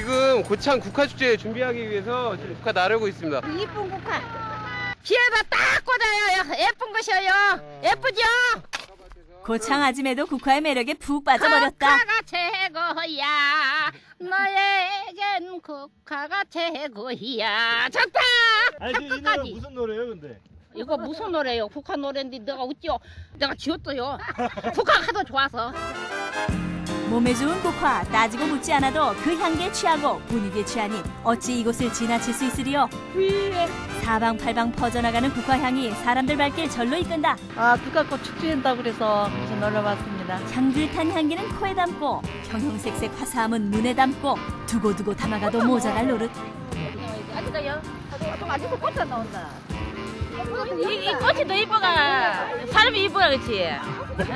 지금 고창 국화축제 준비하기 위해서 지금 국화 나르고 있습니다. 이쁜 국화. 길에다 딱 꽂아요. 예쁜 것이에요. 어. 예쁘죠? 고창 아줌에도 국화의 매력에 푹 빠져버렸다. 국화가 최고야. 너에겐 국화가 최고야. 좋다. 아니, 그 이 노래 무슨 노래예요, 근데? 이거 무슨 노래예요? 국화 노래인데 내가 웃죠? 내가 지웠어요. 국화가 하도 좋아서. 몸에 좋은 국화 따지고 묻지 않아도 그 향기에 취하고 분위기에 취하니 어찌 이곳을 지나칠 수 있으리요. 사방팔방 퍼져나가는 국화향이 사람들 발길 절로 이끈다. 아, 국화꽃 축제한다고 그래서 그래서 놀러 왔습니다. 향긋한 향기는 코에 담고 형형색색 화사함은 눈에 담고 두고두고 담아가도 모자랄 노릇. 아직도요? 아직 아직 꽃이 나온다. 이, 이 꽃이 더 이쁘가 사람이 이쁘가 그치? 예, 예.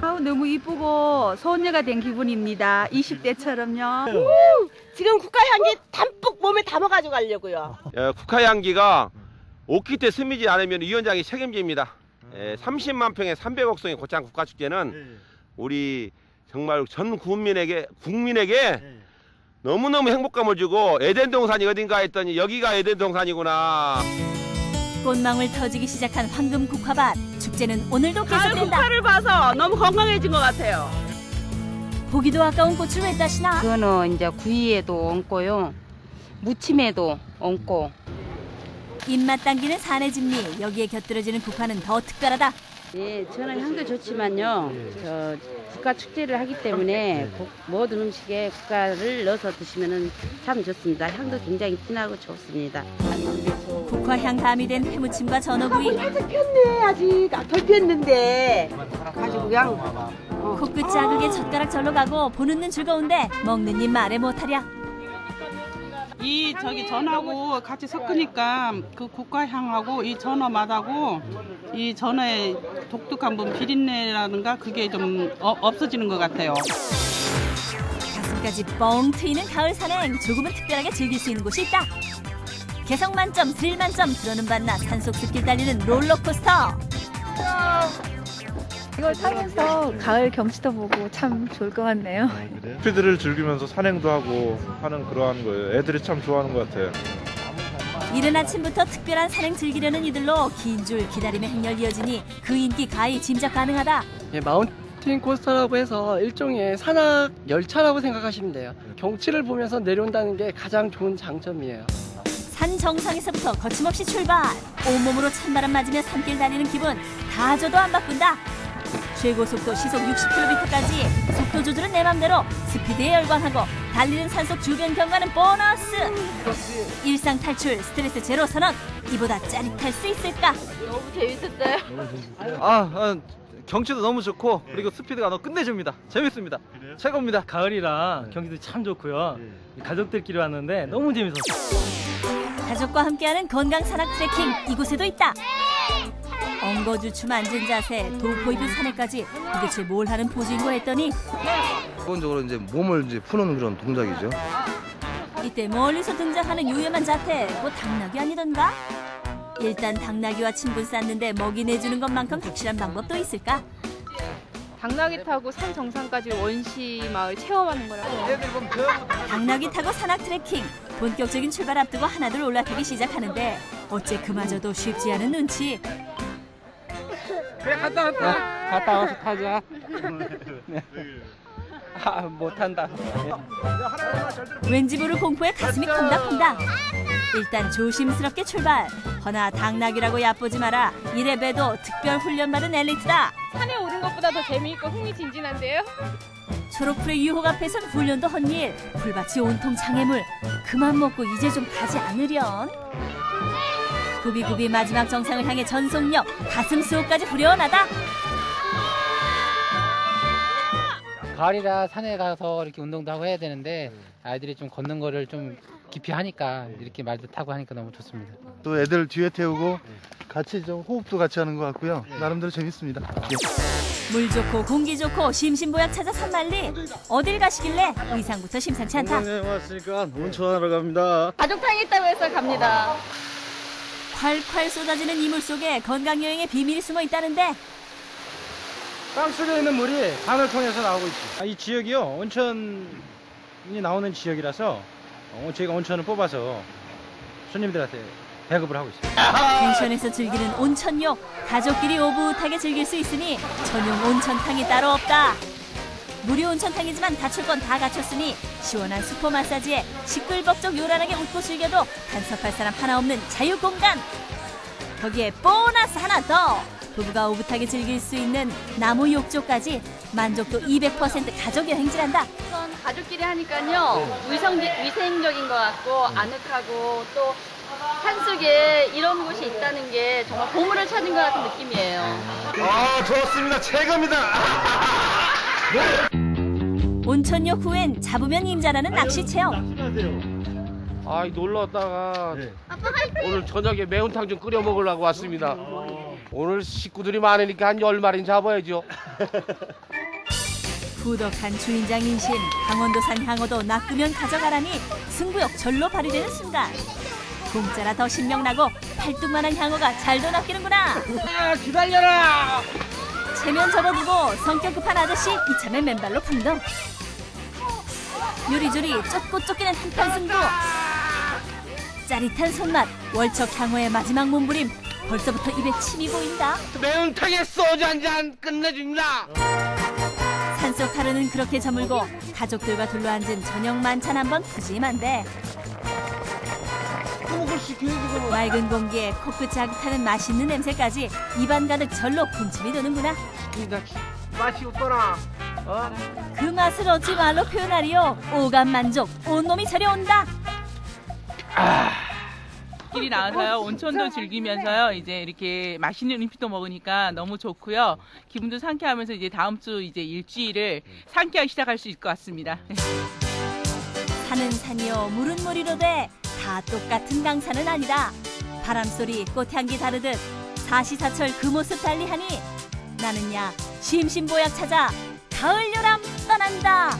아우 너무 이쁘고 소녀가 된 기분입니다. 20대처럼요. 지금 국화 향기 담뿍 몸에 담아가지고 가려고요. 예, 국화 향기가 오키 때 스미지 않으면 위원장이 책임집니다. 예, 30만 평에 300억 송의 고창 국가축제는 예, 우리 정말 전 국민에게 국민에게 너무너무 행복감을 주고 에덴 동산이 어딘가 했더니 여기가 에덴 동산이구나. 꽃망울 터지기 시작한 황금 국화밭 축제는 오늘도 계속된다. 국화를 봐서 너무 건강해진 것 같아요. 보기도 아까운 꽃을 왜 따시나? 그거는 이제 구이에도 얹고요. 무침에도 얹고. 입맛 당기는 산의 진미 여기에 곁들여지는 국화는 더 특별하다. 예, 저는 향도 좋지만요. 저 국가 축제를 하기 때문에 네. 모든 음식에 국가를 넣어서 드시면 참 좋습니다. 향도 네. 굉장히 진하고 좋습니다. 국화향 가미된 해무침과 전어구이. 아, 폈네 아직. 아, 덜 폈는데. 가지고 그냥 어. 코끝 자극에 젓가락 절로 가고 보는 눈 즐거운데 먹는 입 말에 못하랴. 이 저기 전하고 같이 섞으니까 그 국가향하고 이 전어 맛하고 이 전어의 독특한 분 비린내라든가 그게 좀 어, 없어지는 것 같아요. 가슴까지 뻥 트이는 가을 산행 조금은 특별하게 즐길 수 있는 곳이 있다. 개성 만점, 스릴 만점, 들어는 반나 산속 숲길 달리는 롤러코스터. 이걸 타면서 가을 경치도 보고 참 좋을 것 같네요. 아, 스피드를 즐기면서 산행도 하고 하는 그러한 거예요. 애들이 참 좋아하는 것 같아요. 이른 아침부터 특별한 산행 즐기려는 이들로 긴 줄 기다림의 행렬 이어지니 그 인기 가히 짐작 가능하다. 예, 마운틴 코스터라고 해서 일종의 산악 열차라고 생각하시면 돼요. 경치를 보면서 내려온다는 게 가장 좋은 장점이에요. 산 정상에서부터 거침없이 출발. 온몸으로 찬바람 맞으며 산길 다니는 기분 다 줘도 안 바꾼다. 최고 속도 시속 60km까지 속도 조절은 내 맘대로 스피드에 열광하고 달리는 산속 주변 경관은 보너스. 일상 탈출 스트레스 제로 선언 이보다 짜릿할 수 있을까? 너무 재밌었어요. 아, 아 경치도 너무 좋고 네. 그리고 스피드가 너무 끝내줍니다. 재밌습니다. 최고입니다. 가을이라 네. 경기도 참 좋고요. 예. 가족들끼리 왔는데 너무 재밌었어요. 가족과 함께하는 건강 산악 트레킹 이곳에도 있다. 엉거주춤 앉은 자세, 도포이드 산에까지 도대체 뭘 하는 포즈인고 했더니 기본적으로 이제 몸을 이제 푸는 그런 동작이죠. 이때 멀리서 등장하는 요염한 자태, 뭐 당나귀 아니던가? 일단 당나귀와 친분 쌓는데 먹이 내주는 것만큼 확실한 방법도 있을까? 당나귀 타고 산 정상까지 원시 마을 체험하는 거라고. 당나귀 타고 산악 트레킹. 본격적인 출발 앞두고 하나둘 올라타기 시작하는데 어째 그마저도 쉽지 않은 눈치. 네, 갔다 왔다. 네, 갔다 와서 타자. 네. 아, 못한다 왠지 모를 공포에 가슴이 콩닥콩닥. 일단 조심스럽게 출발. 허나 당나귀라고 얕보지 마라. 이래 봬도 특별 훈련 받은 엘리트다. 산에 오른 것보다 더 재미있고 흥미진진한데요. 초록풀의 유혹 앞에선 훈련도 헛일. 불밭이 온통 장애물. 그만 먹고 이제 좀 가지 않으련. 구비구비 마지막 정상을 향해 전속력, 가슴 수호까지 후련하다. 가을이라 산에 가서 이렇게 운동도 하고 해야 되는데 아이들이 좀 걷는 거를 좀 깊이 하니까 이렇게 말도 타고 하니까 너무 좋습니다. 또 애들 뒤에 태우고 같이 좀 호흡도 같이 하는 것 같고요. 네. 나름대로 재밌습니다. 네. 물 좋고 공기 좋고 심신보약 찾아 산만리 어딜 가시길래 의상부터 심상치 않다. 왔으니까 온천하러 갑니다. 가족 탕이 있다고 해서 갑니다. 콸콸 쏟아지는 이물 속에 건강여행의 비밀이 숨어 있다는데 땅 속에 있는 물이 반을 통해서 나오고 있지. 아, 이 지역이요 온천이 나오는 지역이라서 어, 저희가 온천을 뽑아서 손님들한테 배급을 하고 있습니다. 펜션에서 즐기는 온천욕 가족끼리 오붓하게 즐길 수 있으니 전용 온천탕이 따로 없다. 무료 온천탕이지만 갖출 건 다 갖췄으니 시원한 수포 마사지에 시끌벅적 요란하게 웃고 즐겨도 간섭할 사람 하나 없는 자유 공간. 거기에 보너스 하나 더. 부부가 오붓하게 즐길 수 있는 나무 욕조까지 만족도 200% 가족 여행지란다. 우선 가족끼리 하니까요 위생, 위생적인 것 같고 아늑하고 또 산속에 이런 곳이 있다는 게 정말 보물을 찾은 것 같은 느낌이에요. 아 좋습니다 최고입니다 온천욕 후엔 잡으면 임자라는 낚시 체험. 아, 놀러 왔다가 오늘 저녁에 매운탕 좀 끓여 먹으려고 왔습니다. 오늘 식구들이 많으니까 한 열 마리 잡아야죠. 부덕한 주인장 인심 강원도산 향어도 낚으면 가져가라니 승부욕 절로 발휘되는 순간 공짜라 더 신명나고 팔뚝만한 향어가 잘도 낚이는구나 기다려라 체면 접어두고 성격 급한 아저씨 이참에 맨발로 풍덩 요리조리 쫓고 쫓기는 한판 승부. 짜릿한 손맛 월척 향어의 마지막 몸부림. 벌써부터 입에 침이 보인다. 매운탕에 소주 한 잔 끝내줍니다. 산속 하루는 그렇게 저물고 가족들과 둘러앉은 저녁 만찬 한번 푸짐한데 맑은 공기에 코끝 자극하는 맛있는 냄새까지 입안 가득 절로 군침이 도는구나. 맛이 없더라. 어? 그 맛을 어찌 말로 표현하리요? 오감 만족 온몸이 저려온다. 길이 나와서요. 온천도 즐기면서요. 이제 이렇게 맛있는 음식도 먹으니까 너무 좋고요. 기분도 상쾌하면서 이제 다음 주 이제 일주일을 상쾌하게 시작할 수 있을 것 같습니다. 산은 산이요. 물은 물이로 돼 다 똑같은 강산은 아니다. 바람소리 꽃향기 다르듯 사시사철 그 모습 달리하니 나는야 심심보약 찾아 가을 요람 떠난다.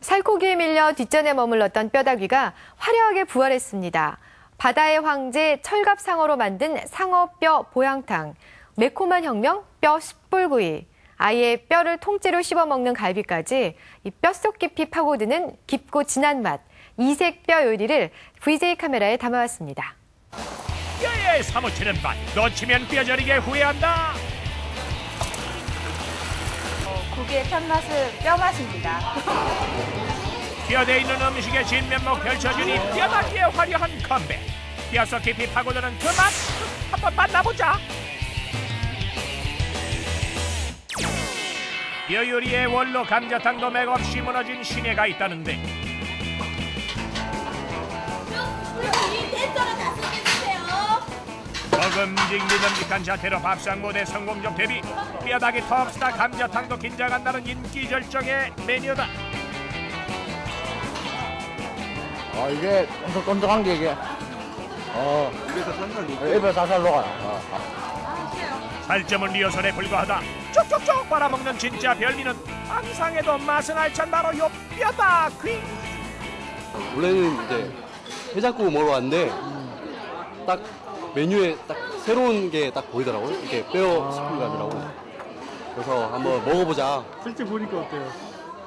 살코기에 밀려 뒷전에 머물렀던 뼈다귀가 화려하게 부활했습니다. 바다의 황제 철갑상어로 만든 상어뼈 보양탕, 매콤한 혁명 뼈 숯불구이, 아예 뼈를 통째로 씹어먹는 갈비까지 이 뼛속 깊이 파고드는 깊고 진한 맛, 이색 뼈 요리를 VJ 카메라에 담아왔습니다. 뼈에 사무치는 맛 놓치면 뼈저리게 후회한다 고기의 첫맛은 뼈 맛입니다. 뼈대 있는 음식의 진면목 펼쳐주니 뼈다귀의 화려한 컴백 뼈속 깊이 파고드는 그 맛 한번 만나보자 뼈 요리의 원로 감자탕도 맥없이 무너진 신예가 있다는데. 먹음직 믿음직한 자태로 밥상 무대 성공적 데뷔. 뼈다귀 톱스타 감자탕도 긴장한다는 인기 절정의 메뉴다. 아 이게 엄청 쫀득한 게 이게. 어. 입에서 살살 녹아 입에서 살살 녹아요. 어. 살점은 리허설에 불과하다 쪽쪽쪽 빨아먹는 진짜 별미는 항상해도 맛은 알찬 바로 요 뼈다귀 원래는 이제 해장국을 먹으러 왔는데 딱 메뉴에 딱 새로운 게 딱 보이더라고요. 이렇게 뼈 스프감이라고. 그래서 한번 먹어보자. 실제 보니까 어때요?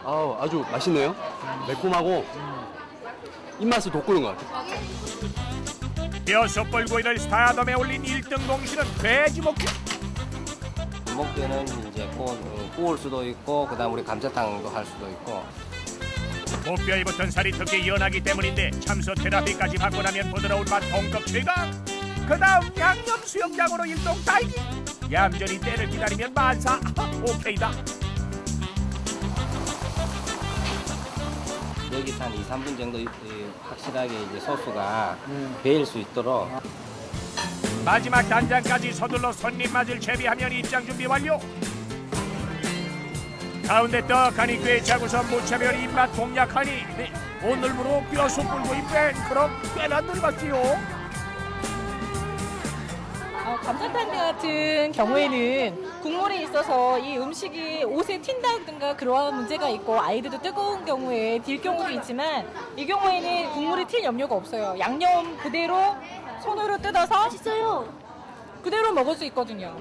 아 아주 맛있네요. 매콤하고 입맛을 돋구는 것 같아요. 뼈 숯불구이를 스타덤에 올린 1등 공신은 돼지목회. 때는 이제 구, 어, 구울 수도 있고 그다음 우리 감자탕도 할 수도 있고. 목뼈에 붙은 살이 특히 연하기 때문인데 참소 테라피까지 받고 나면 부드러운 맛 동급 최강. 그 다음 양념 수영장으로 일동 딸기. 얌전히 때를 기다리면 만사. 오케이다 여기서 한 2, 3분 정도 이- 이 확실하게 이제 소스가 배일 수 있도록. 마지막 단장까지 서둘러 손님 맞을 채비하면 입장 준비 완료. 가운데 떡하니 꿰차고서 무차별 입맛 공략하니 네, 오늘부로 뼈 숯불구이 뺀 그럼 꽤나 늙었지요. 어, 감자탕 같은 경우에는 국물이 있어서 이 음식이 옷에 튄다든가 그러한 문제가 있고 아이들도 뜨거운 경우에 딜 경우도 있지만 이 경우에는 국물이 튈 염려가 없어요. 양념 그대로 손으로 뜯어서 맛있어요. 그대로 먹을 수 있거든요.